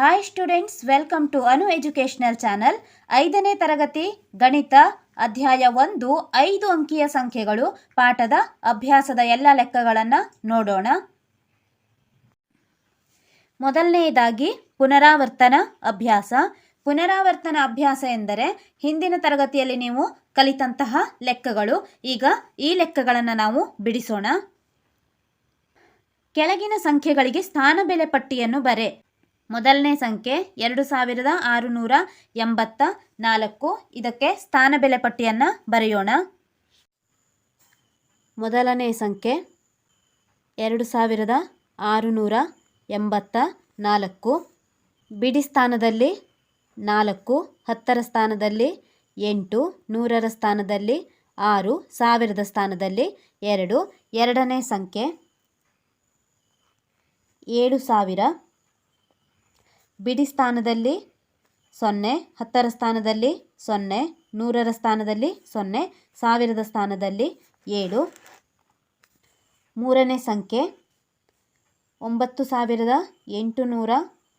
Hi students welcome to Anu educational channel ಐದನೇ ತರಗತಿ, ಗಣಿತ, ಅಧ್ಯಾಯ ಒಂದು, ಐದು ಅಂಕಿಯ ಸಂಖ್ಯೆಗಳು, ಪಾಠದ ಅಭ್ಯಾಸದ ಎಲ್ಲ ಲೆಕ್ಕಗಳನ್ನು ನೋಡೋಣ. ಮೊದಲನೆಯದಾಗಿ, ಪುನರಾವರ್ತನ ಅಭ್ಯಾಸ. ಪುನರಾವರ್ತನ ಅಭ್ಯಾಸ ಎಂದರೆ, ಹಿಂದಿನ ತರಗತಿಯಲ್ಲಿ ನೀವು ಕಲಿತಂತಹ ಲೆಕ್ಕಗಳು. ಈಗ ಈ ಲೆಕ್ಕಗಳನ್ನು ನಾವು ಬಿಡಿಸೋಣ. ಕೆಳಗಿನ ಸಂಖ್ಯೆಗಳಿಗೆ ಸ್ಥಾನ ಬೆಲೆ ಪಟ್ಟಿಯನ್ನು ಬರೆ. ಮೊದಲನೇ ಸಂಖ್ಯೆ ಎರಡು ಸಾವಿರದ ಆರುನೂರ ಎಂಬತ್ತ ನಾಲ್ಕು. ಇದಕ್ಕೆ ಸ್ಥಾನ ಬೆಲೆ ಪಟ್ಟಿಯನ್ನು ಬರೆಯೋಣ. ಮೊದಲನೇ ಸಂಖ್ಯೆ ಎರಡು ಸಾವಿರದ ಆರುನೂರ ಎಂಬತ್ತ ನಾಲ್ಕು. ಬಿಡಿ ಸ್ಥಾನದಲ್ಲಿ ನಾಲ್ಕು, ಹತ್ತರ ಸ್ಥಾನದಲ್ಲಿ ಎಂಟು, ನೂರರ ಸ್ಥಾನದಲ್ಲಿ ಆರು, ಸಾವಿರದ ಸ್ಥಾನದಲ್ಲಿ ಎರಡು. ಎರಡನೇ ಸಂಖ್ಯೆ ಏಳು ಸಾವಿರ ಬಿಡಿ ಸ್ಥಾನದಲ್ಲಿ ಸೊನ್ನೆ, ಹತ್ತರ ಸ್ಥಾನದಲ್ಲಿ ಸೊನ್ನೆ, ನೂರರ ಸ್ಥಾನದಲ್ಲಿ ಸೊನ್ನೆ, ಸಾವಿರದ ಸ್ಥಾನದಲ್ಲಿ ಏಳು. ಮೂರನೇ ಸಂಖ್ಯೆ, ಒಂಬತ್ತು ಸಾವಿರದ ಎಂಟು ನೂರ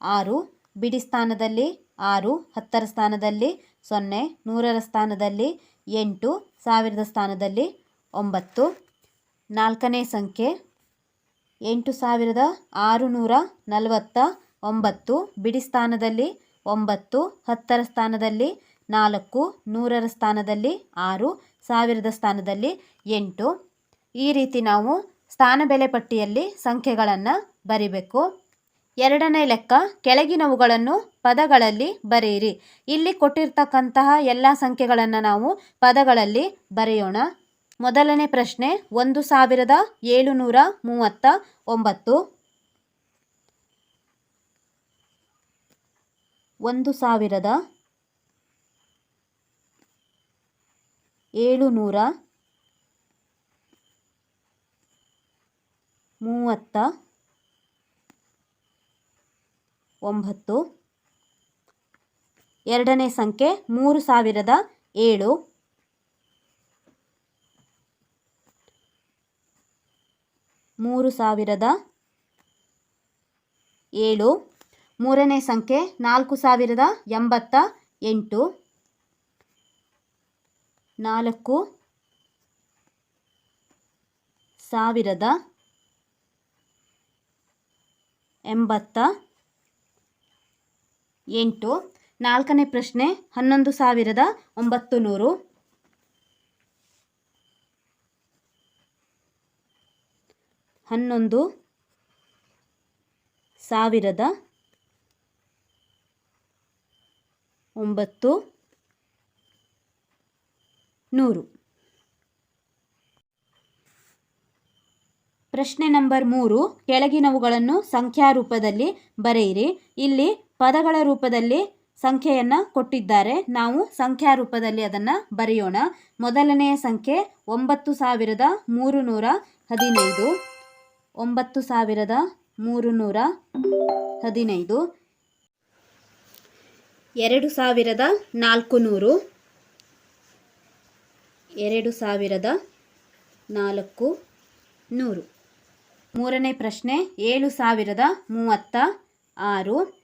ಆರು. ಬಿಡಿ ಸ್ಥಾನದಲ್ಲಿ ಆರು, ಹತ್ತರ ಸ್ಥಾನದಲ್ಲಿ ಸೊನ್ನೆ, ನೂರರ ಸ್ಥಾನದಲ್ಲಿ ಎಂಟು, ಸಾವಿರದ ಸ್ಥಾನದಲ್ಲಿ ಒಂಬತ್ತು. ನಾಲ್ಕನೇ ಸಂಖ್ಯೆ, ಎಂಟು ಸಾವಿರದ ಆರುನೂರ ನಲವತ್ತ ಒಂಬತ್ತು, ಬಿಡಿ ಸ್ಥಾನದಲ್ಲಿ ಒಂಬತ್ತು, ಹತ್ತರ ಸ್ಥಾನದಲ್ಲಿ ನಾಲ್ಕು, ನೂರರ ಸ್ಥಾನದಲ್ಲಿ ಆರು, ಸಾವಿರದ ಸ್ಥಾನದಲ್ಲಿ ಎಂಟು. ಈ ರೀತಿ ನಾವು ಸ್ಥಾನ ಬೆಲೆ ಪಟ್ಟಿಯಲ್ಲಿ ಸಂಖ್ಯೆಗಳನ್ನು ಬರಿಬೇಕು. ಎರಡನೇ ಲೆಕ್ಕ, ಕೆಳಗಿನವುಗಳನ್ನು ಪದಗಳಲ್ಲಿ ಬರೆಯಿರಿ. ಇಲ್ಲಿ ಕೊಟ್ಟಿರ್ತಕ್ಕಂತಹ ಎಲ್ಲ ಸಂಖ್ಯೆಗಳನ್ನು ನಾವು ಪದಗಳಲ್ಲಿ ಬರೆಯೋಣ. ಮೊದಲನೇ ಪ್ರಶ್ನೆ, ಒಂದು ಸಾವಿರದ ಏಳುನೂರ ಮೂವತ್ತ ಒಂಬತ್ತು. ಒಂದು ಸಾವಿರದ ಏಳುನೂರ ಮೂವತ್ತ ಒಂಬತ್ತು. ಎರಡನೇ ಸಂಖ್ಯೆ ಮೂರು ಸಾವಿರದ ಏಳು. ಮೂರು ಸಾವಿರದ ಏಳು. ಮೂರನೇ ಸಂಖ್ಯೆ ನಾಲ್ಕು ಸಾವಿರದ ಎಂಬತ್ತ ಎಂಟು. ನಾಲ್ಕು ಸಾವಿರದ ಎಂಬತ್ತ ಎಂಟು. ನಾಲ್ಕನೇ ಪ್ರಶ್ನೆ ಹನ್ನೊಂದು ಸಾವಿರದ ಒಂಬತ್ತು ನೂರು. ಹನ್ನೊಂದು ಸಾವಿರದ ಒಂಬತ್ತು, ನೂರು. ಪ್ರಶ್ನೆ ನಂಬರ್ ಮೂರು, ಕೆಳಗಿನವುಗಳನ್ನು ಸಂಖ್ಯಾ ರೂಪದಲ್ಲಿ ಬರೆಯಿರಿ. ಇಲ್ಲಿ ಪದಗಳ ರೂಪದಲ್ಲಿ ಸಂಖ್ಯೆಯನ್ನು ಕೊಟ್ಟಿದ್ದಾರೆ. ನಾವು ಸಂಖ್ಯಾ ರೂಪದಲ್ಲಿ ಅದನ್ನು ಬರೆಯೋಣ. ಮೊದಲನೆಯ ಸಂಖ್ಯೆ ಒಂಬತ್ತು ಸಾವಿರದ ಮೂರು ನೂರ ಹದಿನೈದು. ಒಂಬತ್ತು ಸಾವಿರದ ಮೂರು ನೂರ ಹದಿನೈದು. ಎರಡು ಸಾವಿರದ ನಾಲ್ಕು ನೂರು ಎರಡು ಸಾವಿರದ ನಾಲ್ಕು ನೂರು ಮೂರನೇ ಪ್ರಶ್ನೆ, ಏಳು ಸಾವಿರದ ಮೂವತ್ತ ಆರು.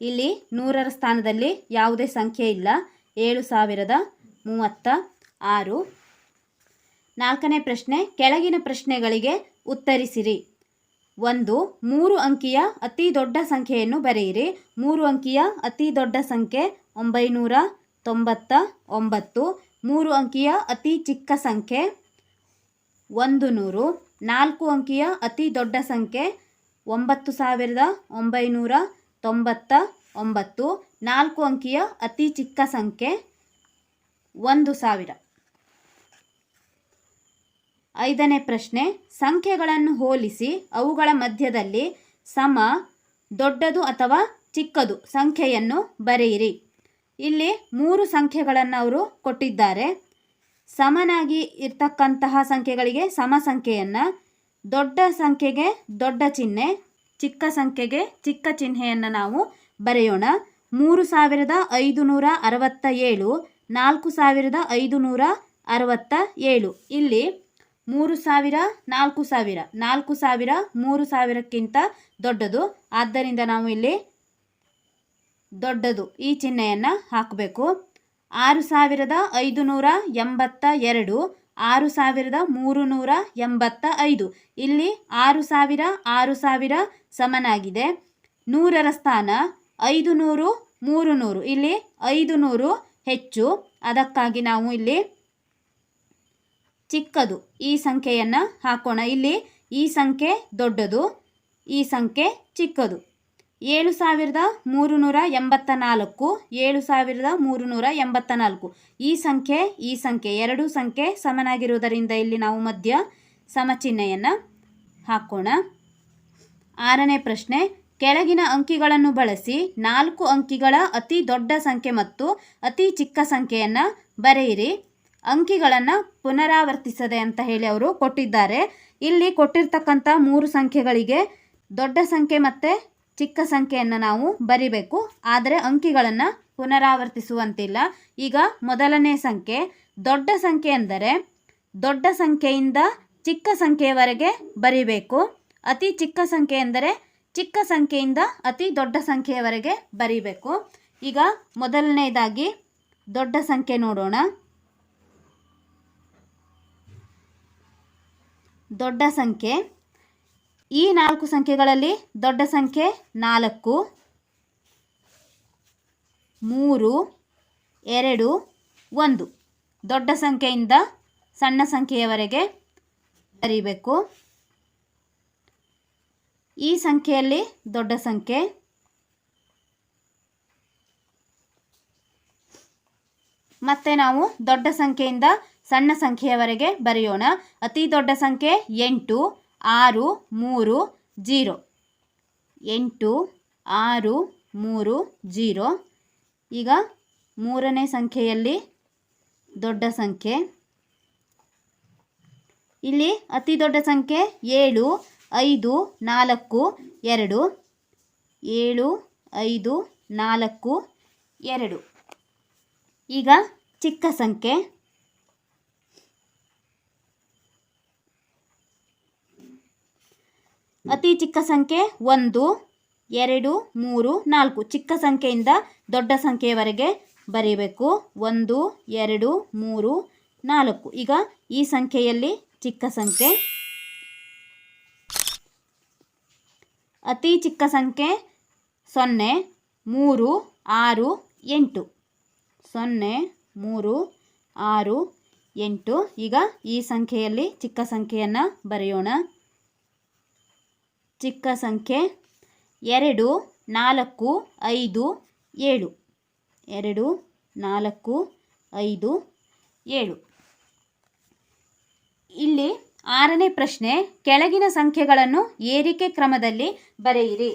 ಇಲ್ಲಿ ನೂರರ ಸ್ಥಾನದಲ್ಲಿ ಯಾವುದೇ ಸಂಖ್ಯೆ ಇಲ್ಲ. ಏಳು ಸಾವಿರದ ಮೂವತ್ತ ಆರು. ನಾಲ್ಕನೇ ಪ್ರಶ್ನೆ, ಕೆಳಗಿನ ಪ್ರಶ್ನೆಗಳಿಗೆ ಉತ್ತರಿಸಿರಿ. ಒಂದು, ಮೂರು ಅಂಕಿಯ ಅತಿ ದೊಡ್ಡ ಸಂಖ್ಯೆಯನ್ನು ಬರೆಯಿರಿ. ಮೂರು ಅಂಕಿಯ ಅತಿ ದೊಡ್ಡ ಸಂಖ್ಯೆ ಒಂಬೈನೂರ ತೊಂಬತ್ತ ಒಂಬತ್ತು. ಮೂರು ಅಂಕಿಯ ಅತಿ ಚಿಕ್ಕ ಸಂಖ್ಯೆ ಒಂದು ನೂರು. ನಾಲ್ಕು ಅಂಕಿಯ ಅತಿ ದೊಡ್ಡ ಸಂಖ್ಯೆ ಒಂಬತ್ತು ಸಾವಿರದ ಒಂಬೈನೂರ ತೊಂಬತ್ತ ಒಂಬತ್ತು. ನಾಲ್ಕು ಅಂಕಿಯ ಅತಿ ಚಿಕ್ಕ ಸಂಖ್ಯೆ ಒಂದು ಸಾವಿರ. ಐದನೇ ಪ್ರಶ್ನೆ, ಸಂಖ್ಯೆಗಳನ್ನು ಹೋಲಿಸಿ ಅವುಗಳ ಮಧ್ಯದಲ್ಲಿ ಸಮ, ದೊಡ್ಡದು ಅಥವಾ ಚಿಕ್ಕದು ಸಂಖ್ಯೆಯನ್ನು ಬರೆಯಿರಿ. ಇಲ್ಲಿ ಮೂರು ಸಂಖ್ಯೆಗಳನ್ನು ಅವರು ಕೊಟ್ಟಿದ್ದಾರೆ. ಸಮನಾಗಿ ಇರ್ತಕ್ಕಂತಹ ಸಂಖ್ಯೆಗಳಿಗೆ ಸಮ ಸಂಖ್ಯೆಯನ್ನು, ದೊಡ್ಡ ಸಂಖ್ಯೆಗೆ ದೊಡ್ಡ ಚಿಹ್ನೆ, ಚಿಕ್ಕ ಸಂಖ್ಯೆಗೆ ಚಿಕ್ಕ ಚಿಹ್ನೆಯನ್ನು ನಾವು ಬರೆಯೋಣ. ಮೂರು ಸಾವಿರದ ಐದು ನೂರ ಅರವತ್ತ ಏಳು, ನಾಲ್ಕು ಸಾವಿರದ ಐದು ನೂರ ಅರವತ್ತ ಏಳು. ಇಲ್ಲಿ ಮೂರು ಸಾವಿರ, ನಾಲ್ಕು ಸಾವಿರ. ನಾಲ್ಕು ಸಾವಿರ, ಮೂರು ಸಾವಿರಕ್ಕಿಂತ ದೊಡ್ಡದು. ಆದ್ದರಿಂದ ನಾವು ಇಲ್ಲಿ ದೊಡ್ಡದು ಈ ಚಿಹ್ನೆಯನ್ನು ಹಾಕಬೇಕು. ಆರು ಸಾವಿರದ ಐದು ನೂರ ಎಂಬತ್ತ ಎರಡು, ಆರು ಸಾವಿರದ ಮೂರು ನೂರ ಎಂಬತ್ತ ಐದು. ಇಲ್ಲಿ ಆರು ಸಾವಿರ ಆರು ಸಾವಿರ ಸಮನಾಗಿದೆ. ನೂರರ ಸ್ಥಾನ ಐದು ನೂರು ಮೂರು ನೂರು ಇಲ್ಲಿ ಐದು ನೂರು ಹೆಚ್ಚು. ಅದಕ್ಕಾಗಿ ನಾವು ಇಲ್ಲಿ ಚಿಕ್ಕದು. ಈ ಸಂಖ್ಯೆಯನ್ನು ಹಾಕೋಣ. ಇಲ್ಲಿ ಈ ಸಂಖ್ಯೆ ದೊಡ್ಡದು, ಈ ಸಂಖ್ಯೆ ಚಿಕ್ಕದು. ಏಳು ಸಾವಿರದ ಮೂರು ನೂರ ಎಂಬತ್ತ ನಾಲ್ಕು ಏಳು ಸಾವಿರದ ಮೂರು ನೂರ ಎಂಬತ್ತ ನಾಲ್ಕು ಈ ಸಂಖ್ಯೆ ಈ ಸಂಖ್ಯೆ, ಎರಡು ಸಂಖ್ಯೆ ಸಮನಾಗಿರುವುದರಿಂದ ಇಲ್ಲಿ ನಾವು ಮಧ್ಯ ಸಮಚಿಹ್ನೆಯನ್ನು ಹಾಕೋಣ. ಆರನೇ ಪ್ರಶ್ನೆ, ಕೆಳಗಿನ ಅಂಕಿಗಳನ್ನು ಬಳಸಿ ನಾಲ್ಕು ಅಂಕಿಗಳ ಅತಿ ದೊಡ್ಡ ಸಂಖ್ಯೆ ಮತ್ತು ಅತಿ ಚಿಕ್ಕ ಸಂಖ್ಯೆಯನ್ನು ಬರೆಯಿರಿ. ಅಂಕಿಗಳನ್ನು ಪುನರಾವರ್ತಿಸದೆ ಅಂತ ಹೇಳಿ ಅವರು ಕೊಟ್ಟಿದ್ದಾರೆ. ಇಲ್ಲಿ ಕೊಟ್ಟಿರ್ತಕ್ಕಂಥ ಮೂರು ಸಂಖ್ಯೆಗಳಿಗೆ ದೊಡ್ಡ ಸಂಖ್ಯೆ ಮತ್ತು ಚಿಕ್ಕ ಸಂಖ್ಯೆಯನ್ನು ನಾವು ಬರಿಬೇಕು. ಆದರೆ ಅಂಕಿಗಳನ್ನು ಪುನರಾವರ್ತಿಸುವಂತಿಲ್ಲ. ಈಗ ಮೊದಲನೇ ಸಂಖ್ಯೆ, ದೊಡ್ಡ ಸಂಖ್ಯೆ ಎಂದರೆ ದೊಡ್ಡ ಸಂಖ್ಯೆಯಿಂದ ಚಿಕ್ಕ ಸಂಖ್ಯೆಯವರೆಗೆ ಬರಿಬೇಕು. ಅತಿ ಚಿಕ್ಕ ಸಂಖ್ಯೆ ಎಂದರೆ ಚಿಕ್ಕ ಸಂಖ್ಯೆಯಿಂದ ಅತಿ ದೊಡ್ಡ ಸಂಖ್ಯೆಯವರೆಗೆ ಬರಿಬೇಕು. ಈಗ ಮೊದಲನೇದಾಗಿ ದೊಡ್ಡ ಸಂಖ್ಯೆ ನೋಡೋಣ. ದೊಡ್ಡ ಸಂಖ್ಯೆ. ಈ ನಾಲ್ಕು ಸಂಖ್ಯೆಗಳಲ್ಲಿ ದೊಡ್ಡ ಸಂಖ್ಯೆ ನಾಲ್ಕು, ಮೂರು, ಎರಡು, ಒಂದು. ದೊಡ್ಡ ಸಂಖ್ಯೆಯಿಂದ ಸಣ್ಣ ಸಂಖ್ಯೆಯವರೆಗೆ ಬರೀಬೇಕು. ಈ ಸಂಖ್ಯೆಯಲ್ಲಿ ದೊಡ್ಡ ಸಂಖ್ಯೆ ಮತ್ತೆ ನಾವು ದೊಡ್ಡ ಸಂಖ್ಯೆಯಿಂದ ಸಣ್ಣ ಸಂಖ್ಯೆಯವರೆಗೆ ಬರೆಯೋಣ. ಅತಿ ದೊಡ್ಡ ಸಂಖ್ಯೆ ಎಂಟು, ಆರು, ಮೂರು, ಜೀರೋ. ಎಂಟು, ಆರು, ಮೂರು, ಜೀರೋ. ಈಗ ಮೂರನೇ ಸಂಖ್ಯೆಯಲ್ಲಿ ದೊಡ್ಡ ಸಂಖ್ಯೆ. ಇಲ್ಲಿ ಅತಿ ದೊಡ್ಡ ಸಂಖ್ಯೆ ಏಳು, ಐದು, ನಾಲ್ಕು, ಎರಡು. ಏಳು, ಐದು, ನಾಲ್ಕು, ಎರಡು. ಈಗ ಚಿಕ್ಕ ಸಂಖ್ಯೆ. ಅತಿ ಚಿಕ್ಕ ಸಂಖ್ಯೆ ಒಂದು, ಎರಡು, ಮೂರು, ನಾಲ್ಕು. ಚಿಕ್ಕ ಸಂಖ್ಯೆಯಿಂದ ದೊಡ್ಡ ಸಂಖ್ಯೆಯವರೆಗೆ ಬರೀಬೇಕು. ಒಂದು, ಎರಡು, ಮೂರು, ನಾಲ್ಕು. ಈಗ ಈ ಸಂಖ್ಯೆಯಲ್ಲಿ ಚಿಕ್ಕ ಸಂಖ್ಯೆ. ಅತಿ ಚಿಕ್ಕ ಸಂಖ್ಯೆ ಸೊನ್ನೆ, ಮೂರು, ಆರು, ಎಂಟು. ಸೊನ್ನೆ, ಮೂರು, ಆರು, ಎಂಟು. ಈಗ ಈ ಸಂಖ್ಯೆಯಲ್ಲಿ ಚಿಕ್ಕ ಸಂಖ್ಯೆಯನ್ನು ಬರೆಯೋಣ. ಚಿಕ್ಕ ಸಂಖ್ಯೆ ಎರಡು, ನಾಲ್ಕು, ಐದು, ಏಳು. ಎರಡು, ನಾಲ್ಕು, ಐದು, ಏಳು. ಇಲ್ಲಿ ಆರನೇ ಪ್ರಶ್ನೆ, ಕೆಳಗಿನ ಸಂಖ್ಯೆಗಳನ್ನು ಏರಿಕೆ ಕ್ರಮದಲ್ಲಿ ಬರೆಯಿರಿ.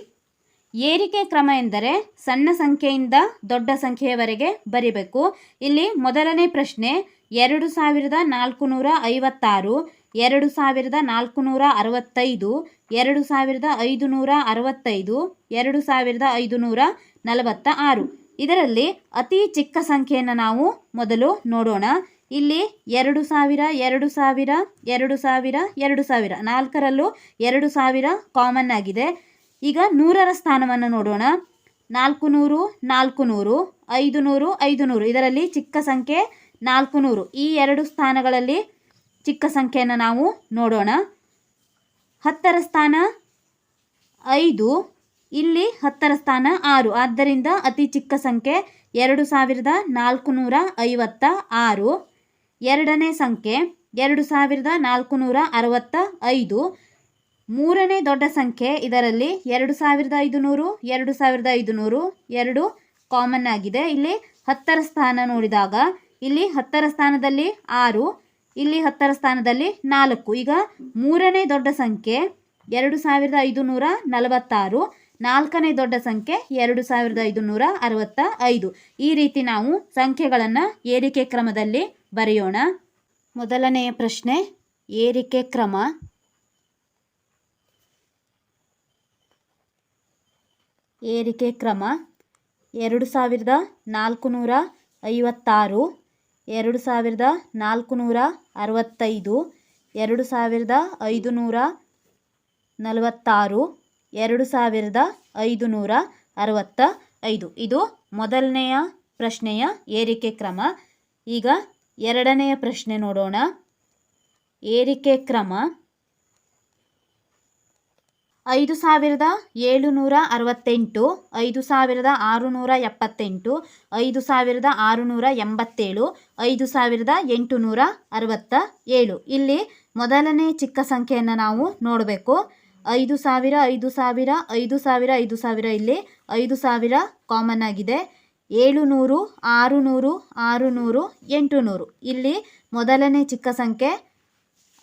ಏರಿಕೆ ಕ್ರಮ ಎಂದರೆ ಸಣ್ಣ ಸಂಖ್ಯೆಯಿಂದ ದೊಡ್ಡ ಸಂಖ್ಯೆಯವರೆಗೆ ಬರಿಬೇಕು. ಇಲ್ಲಿ ಮೊದಲನೇ ಪ್ರಶ್ನೆ, ಎರಡು ಸಾವಿರದ ನಾಲ್ಕು ನೂರ ಐವತ್ತಾರು ಎರಡು ಸಾವಿರದ ನಾಲ್ಕು ನೂರ ಅರವತ್ತೈದು, ಎರಡು ಸಾವಿರದ ಐದು ನೂರ ಅರವತ್ತೈದು, ಎರಡು ಸಾವಿರದ ಐದು ನೂರ ನಲವತ್ತ ಆರು ಇದರಲ್ಲಿ ಅತಿ ಚಿಕ್ಕ ಸಂಖ್ಯೆಯನ್ನು ನಾವು ಮೊದಲು ನೋಡೋಣ. ಇಲ್ಲಿ ಎರಡು ಸಾವಿರ ಎರಡು ಸಾವಿರ ಎರಡು ಸಾವಿರ ಎರಡು ಸಾವಿರ. ನಾಲ್ಕರಲ್ಲೂ ಎರಡು ಸಾವಿರ ಕಾಮನ್ ಆಗಿದೆ. ಈಗ ನೂರರ ಸ್ಥಾನವನ್ನು ನೋಡೋಣ. ನಾಲ್ಕು ನೂರು ನಾಲ್ಕು ನೂರು ಐದು ನೂರು ಐದು ನೂರು ಇದರಲ್ಲಿ ಚಿಕ್ಕ ಸಂಖ್ಯೆ ನಾಲ್ಕು ನೂರು ಈ ಎರಡು ಸ್ಥಾನಗಳಲ್ಲಿ ಚಿಕ್ಕ ಸಂಖ್ಯೆಯನ್ನು ನಾವು ನೋಡೋಣ. ಹತ್ತರ ಸ್ಥಾನ ಐದು, ಇಲ್ಲಿ ಹತ್ತರ ಸ್ಥಾನ ಆರು. ಆದ್ದರಿಂದ ಅತಿ ಚಿಕ್ಕ ಸಂಖ್ಯೆ ಎರಡು ಸಾವಿರದ ನಾಲ್ಕು ನೂರ ಐವತ್ತ ಆರು. ಎರಡನೇ ಸಂಖ್ಯೆ ಎರಡು ಸಾವಿರದ ನಾಲ್ಕು ನೂರ ಅರವತ್ತ ಐದು. ಮೂರನೇ ದೊಡ್ಡ ಸಂಖ್ಯೆ ಇದರಲ್ಲಿ ಎರಡು ಸಾವಿರದ ಐದು ನೂರು ಎರಡು ಸಾವಿರದ ಐದು ನೂರು ಎರಡು ಕಾಮನ್ ಆಗಿದೆ. ಇಲ್ಲಿ ಹತ್ತರ ಸ್ಥಾನ ನೋಡಿದಾಗ ಇಲ್ಲಿ ಹತ್ತರ ಸ್ಥಾನದಲ್ಲಿ ಆರು ಇಲ್ಲಿ ಹತ್ತರ ಸ್ಥಾನದಲ್ಲಿ ನಾಲ್ಕು. ಈಗ ಮೂರನೇ ದೊಡ್ಡ ಸಂಖ್ಯೆ ಎರಡು ಸಾವಿರದ ಐದು ನೂರ ನಲವತ್ತಾರು. ನಾಲ್ಕನೇ ದೊಡ್ಡ ಸಂಖ್ಯೆ ಎರಡು ಸಾವಿರದ ಐದು ನೂರ ಅರವತ್ತ ಐದು ಈ ರೀತಿ ನಾವು ಸಂಖ್ಯೆಗಳನ್ನು ಏರಿಕೆ ಕ್ರಮದಲ್ಲಿ ಬರೆಯೋಣ. ಮೊದಲನೆಯ ಪ್ರಶ್ನೆ, ಏರಿಕೆ ಕ್ರಮ. ಏರಿಕೆ ಕ್ರಮ, ಎರಡು ಸಾವಿರದ ನಾಲ್ಕು ನೂರ ಐವತ್ತಾರು. ಎರಡು ಸಾವಿರದ ನಾಲ್ಕು ನೂರ ಅರವತ್ತೈದು, ಎರಡು ಸಾವಿರದ ಐದು ನೂರ ನಲವತ್ತಾರು, ಎರಡು ಸಾವಿರದ ಐದು ನೂರ ಅರವತ್ತ ಐದು ಇದು ಮೊದಲನೆಯ ಪ್ರಶ್ನೆಯ ಏರಿಕೆ ಕ್ರಮ. ಈಗ ಎರಡನೆಯ ಪ್ರಶ್ನೆ ನೋಡೋಣ. ಏರಿಕೆ ಕ್ರಮ. ಐದು ಸಾವಿರದ ಏಳುನೂರ ಅರವತ್ತೆಂಟು, ಐದು ಸಾವಿರದ ಆರುನೂರ ಎಪ್ಪತ್ತೆಂಟು, ಐದು ಸಾವಿರದ ಆರುನೂರ ಎಂಬತ್ತೇಳು, ಐದು ಸಾವಿರದ ಎಂಟುನೂರ ಅರವತ್ತ ಏಳು ಇಲ್ಲಿ ಮೊದಲನೇ ಚಿಕ್ಕ ಸಂಖ್ಯೆಯನ್ನು ನಾವು ನೋಡಬೇಕು. ಐದು ಸಾವಿರ ಐದು ಸಾವಿರ ಐದು ಸಾವಿರ ಐದು ಸಾವಿರ ಇಲ್ಲಿ ಐದು ಸಾವಿರ ಕಾಮನ್ ಆಗಿದೆ. ಏಳುನೂರು, ಆರುನೂರು ಆರುನೂರು, ಎಂಟುನೂರು. ಇಲ್ಲಿ ಮೊದಲನೇ ಚಿಕ್ಕ ಸಂಖ್ಯೆ,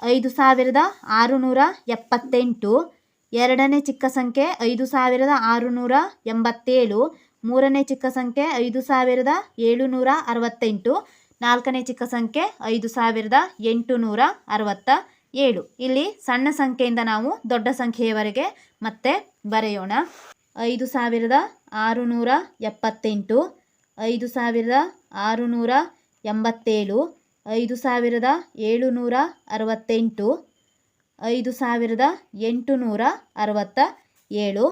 ಐದು ಸಾವಿರದ ಆರುನೂರ ಎಪ್ಪತ್ತೆಂಟು ಎರಡನೇ ಚಿಕ್ಕ ಸಂಖ್ಯೆ ಐದು ಸಾವಿರದ ಆರುನೂರ ಎಂಬತ್ತೇಳು. ಮೂರನೇ ಚಿಕ್ಕ ಸಂಖ್ಯೆ ಐದು ಸಾವಿರದ ಏಳುನೂರ ಅರವತ್ತೆಂಟು. ನಾಲ್ಕನೇ ಚಿಕ್ಕ ಸಂಖ್ಯೆ ಐದು ಸಾವಿರದ ಎಂಟುನೂರ ಅರವತ್ತ ಏಳು ಇಲ್ಲಿ ಸಣ್ಣ ಸಂಖ್ಯೆಯಿಂದ ನಾವು ದೊಡ್ಡ ಸಂಖ್ಯೆಯವರೆಗೆ ಮತ್ತೆ ಬರೆಯೋಣ. ಐದು ಸಾವಿರದ ಆರುನೂರ ಎಪ್ಪತ್ತೆಂಟು. ಐದು ಸಾವಿರದ ಆರುನೂರ ಎಂಬತ್ತೇಳು. ಐದು ಸಾವಿರದ ಏಳುನೂರ ಅರವತ್ತೆಂಟು. ಐದು ಸಾವಿರದ ಎಂಟು ನೂರ ಅರವತ್ತ ಏಳು,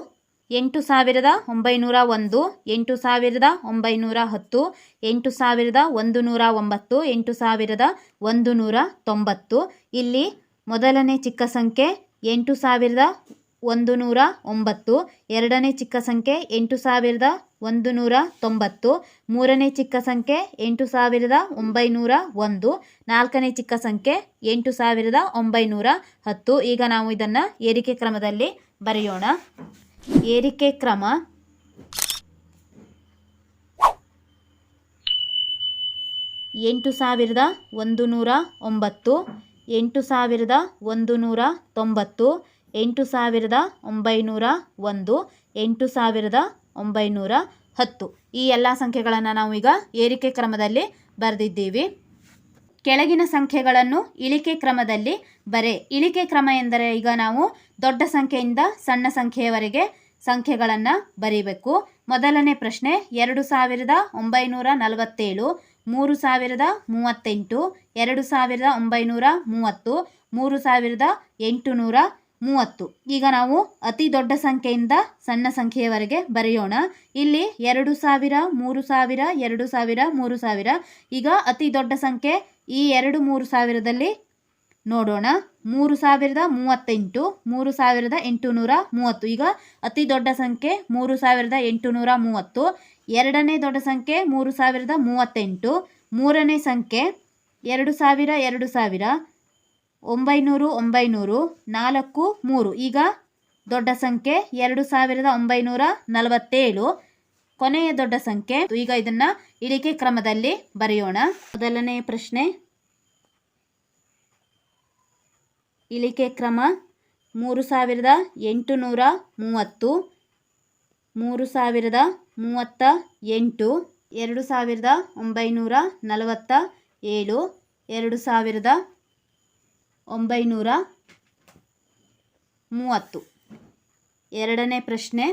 ಎಂಟು ಸಾವಿರದ ಒಂಬೈನೂರ ಒಂದು, ಎಂಟು ಸಾವಿರದ ಒಂಬೈನೂರ ಹತ್ತು, ಎಂಟು ಸಾವಿರದ ಒಂದು ನೂರ ಒಂಬತ್ತು, ಎಂಟು ಸಾವಿರದ ಒಂದು ನೂರ ತೊಂಬತ್ತು. ಇಲ್ಲಿ ಮೊದಲನೇ ಚಿಕ್ಕ ಸಂಖ್ಯೆ ಎಂಟು ಸಾವಿರದ ಒಂದು ನೂರ ಒಂಬತ್ತು, ಎರಡನೇ ಚಿಕ್ಕ ಸಂಖ್ಯೆ ಎಂಟು ಸಾವಿರದ ಒಂದು ನೂರ ತೊಂಬತ್ತು, ಮೂರನೇ ಚಿಕ್ಕ ಸಂಖ್ಯೆ ಎಂಟು ಸಾವಿರದ ಒಂಬೈನೂರ ಒಂದು, ನಾಲ್ಕನೇ ಚಿಕ್ಕ ಸಂಖ್ಯೆ ಎಂಟು ಸಾವಿರದ ಒಂಬೈನೂರ ಹತ್ತು. ಈಗ ನಾವು ಇದನ್ನು ಏರಿಕೆ ಕ್ರಮದಲ್ಲಿ ಬರೆಯೋಣ. ಏರಿಕೆ ಕ್ರಮ. ಎಂಟು ಸಾವಿರದ ಒಂದು ನೂರ ಒಂಬತ್ತು, ಎಂಟು ಸಾವಿರದ ಒಂದು ನೂರ ತೊಂಬತ್ತು ಎಂಟು ಸಾವಿರದ ಒಂಬೈನೂರ ಒಂದು, ಎಂಟು ಸಾವಿರದ ಒಂಬೈನೂರ ಹತ್ತು. ಈ ಎಲ್ಲ ಸಂಖ್ಯೆಗಳನ್ನು ನಾವು ಈಗ ಏರಿಕೆ ಕ್ರಮದಲ್ಲಿ ಬರೆದಿದ್ದೀವಿ. ಕೆಳಗಿನ ಸಂಖ್ಯೆಗಳನ್ನು ಇಳಿಕೆ ಕ್ರಮದಲ್ಲಿ ಬರೆ. ಇಳಿಕೆ ಕ್ರಮ ಎಂದರೆ ಈಗ ನಾವು ದೊಡ್ಡ ಸಂಖ್ಯೆಯಿಂದ ಸಣ್ಣ ಸಂಖ್ಯೆಯವರೆಗೆ ಸಂಖ್ಯೆಗಳನ್ನು ಬರೀಬೇಕು. ಮೊದಲನೇ ಪ್ರಶ್ನೆ, ಎರಡು ಸಾವಿರದ ಒಂಬೈನೂರ ನಲವತ್ತೇಳು, ಮೂರು ಸಾವಿರದ ಮೂವತ್ತೆಂಟು, ಎರಡು ಸಾವಿರದ ಒಂಬೈನೂರ ಮೂವತ್ತು, ಮೂರು ಸಾವಿರದ ಎಂಟುನೂರ ಮೂವತ್ತು. ಈಗ ನಾವು ಅತಿ ದೊಡ್ಡ ಸಂಖ್ಯೆಯಿಂದ ಸಣ್ಣ ಸಂಖ್ಯೆಯವರೆಗೆ ಬರೆಯೋಣ. ಇಲ್ಲಿ ಎರಡು ಸಾವಿರ, ಮೂರು ಸಾವಿರ, ಎರಡು ಸಾವಿರ, ಮೂರು ಸಾವಿರ. ಈಗ ಅತಿ ದೊಡ್ಡ ಸಂಖ್ಯೆ ಈ ಎರಡು, ಮೂರು ಸಾವಿರದಲ್ಲಿ ನೋಡೋಣ. ಮೂರು ಸಾವಿರದ ಮೂವತ್ತೆಂಟು, ಮೂರು ಸಾವಿರದ ಎಂಟುನೂರ ಮೂವತ್ತು. ಈಗ ಅತಿ ದೊಡ್ಡ ಸಂಖ್ಯೆ ಮೂರು ಸಾವಿರದ ಎಂಟುನೂರ ಮೂವತ್ತು. ಎರಡನೇ ದೊಡ್ಡ ಸಂಖ್ಯೆ ಮೂರು ಸಾವಿರದ ಮೂವತ್ತೆಂಟು. ಮೂರನೇ ಸಂಖ್ಯೆ ಎರಡು ಸಾವಿರ ಎರಡು ಸಾವಿರ. ಒಂಬೈನೂರು ಒಂಬೈನೂರು, ನಾಲ್ಕು, ಮೂರು. ಈಗ ದೊಡ್ಡ ಸಂಖ್ಯೆ ಎರಡು ಸಾವಿರದ ಒಂಬೈನೂರ ನಲವತ್ತೇಳು. ಕೊನೆಯ ದೊಡ್ಡ ಸಂಖ್ಯೆ. ಈಗ ಇದನ್ನು ಇಳಿಕೆ ಕ್ರಮದಲ್ಲಿ ಬರೆಯೋಣ. ಮೊದಲನೇ ಪ್ರಶ್ನೆ. ಇಳಿಕೆ ಕ್ರಮ ಮೂರು ಸಾವಿರದ ಎಂಟುನೂರ ಮೂವತ್ತು, ಮೂರು ಸಾವಿರದ ಮೂವತ್ತ ಎಂಟು, ಎರಡು ಸಾವಿರದ ಒಂಬೈನೂರ ನಲವತ್ತ ಏಳು, ಎರಡು ಸಾವಿರದ ಒಂಬೈನೂರ ಮೂವತ್ತು. ಎರಡನೇ ಪ್ರಶ್ನೆ,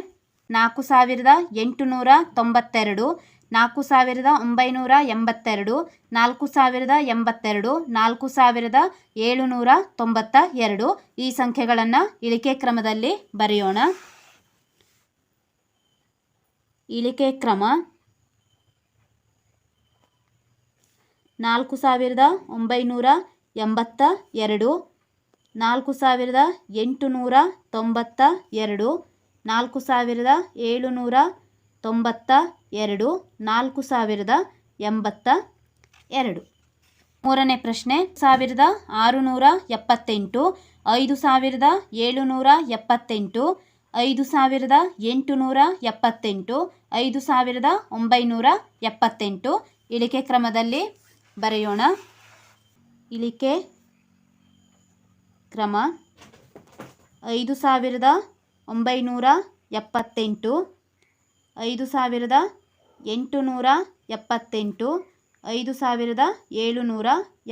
ನಾಲ್ಕು ಸಾವಿರದ ಎಂಟುನೂರ ತೊಂಬತ್ತೆರಡು, ನಾಲ್ಕು ಸಾವಿರದ ಒಂಬೈನೂರ ಎಂಬತ್ತೆರಡು, ನಾಲ್ಕು ಸಾವಿರದ ಎಂಬತ್ತೆರಡು, ನಾಲ್ಕು ಸಾವಿರದ ಏಳುನೂರ ತೊಂಬತ್ತ ಎರಡು ಈ ಸಂಖ್ಯೆಗಳನ್ನು ಇಳಿಕೆ ಕ್ರಮದಲ್ಲಿ ಬರೆಯೋಣ. ಇಳಿಕೆ ಕ್ರಮ, ನಾಲ್ಕು ಸಾವಿರದ ಒಂಬೈನೂರ ಎಂಬತ್ತ ಎರಡು, ನಾಲ್ಕು ಸಾವಿರದ ಎಂಟುನೂರ ತೊಂಬತ್ತ ಎರಡು, ನಾಲ್ಕು ಸಾವಿರದ ಏಳುನೂರ ತೊಂಬತ್ತ ಎರಡು, ನಾಲ್ಕು ಸಾವಿರದ ಎಂಬತ್ತ ಎರಡು. ಮೂರನೇ ಪ್ರಶ್ನೆ, ಸಾವಿರದ ಆರುನೂರ ಎಪ್ಪತ್ತೆಂಟು, ಐದು ಸಾವಿರದ ಏಳುನೂರ ಎಪ್ಪತ್ತೆಂಟು, ಐದು ಸಾವಿರದ ಎಂಟುನೂರ ಎಪ್ಪತ್ತೆಂಟು, ಐದು ಸಾವಿರದ ಒಂಬೈನೂರ ಎಪ್ಪತ್ತೆಂಟು. ಇಳಿಕೆ ಕ್ರಮದಲ್ಲಿ ಬರೆಯೋಣ. ಇಳಿಕೆ ಕ್ರಮ ಐದು ಸಾವಿರದ ಒಂಬೈನೂರ ಎಪ್ಪತ್ತೆಂಟು, ಐದು ಸಾವಿರದ ಎಂಟುನೂರ ಎಪ್ಪತ್ತೆಂಟು, ಐದು ಸಾವಿರದ ಏಳುನೂರ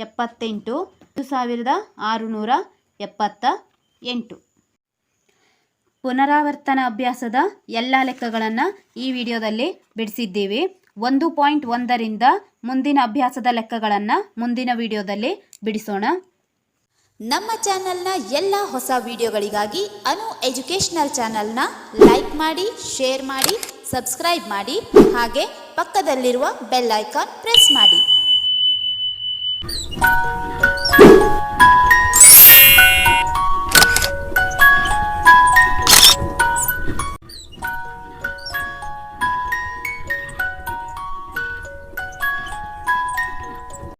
ಎಪ್ಪತ್ತೆಂಟು, ಐದು ಸಾವಿರದ ಆರುನೂರ ಎಪ್ಪತ್ತ ಎಂಟು. ಪುನರಾವರ್ತನ ಅಭ್ಯಾಸದ ಎಲ್ಲ ಲೆಕ್ಕಗಳನ್ನು ಈ ವಿಡಿಯೋದಲ್ಲಿ ಬಿಡಿಸಿದ್ದೀವಿ. ಒಂದು ಪಾಯಿಂಟ್ ಒಂದರಿಂದ ಮುಂದಿನ ಅಭ್ಯಾಸದ ಲೆಕ್ಕಗಳನ್ನು ಮುಂದಿನ ವಿಡಿಯೋದಲ್ಲಿ ಬಿಡಿಸೋಣ. ನಮ್ಮ ಚಾನಲ್ನ ಎಲ್ಲ ಹೊಸ ವಿಡಿಯೋಗಳಿಗಾಗಿ ಅನು ಎಜುಕೇಷನಲ್ ಚಾನಲ್ನ ಲೈಕ್ ಮಾಡಿ, ಶೇರ್ ಮಾಡಿ, ಸಬ್ಸ್ಕ್ರೈಬ್ ಮಾಡಿ, ಹಾಗೆ ಪಕ್ಕದಲ್ಲಿರುವ ಬೆಲ್ ಐಕಾನ್ ಪ್ರೆಸ್ ಮಾಡಿ.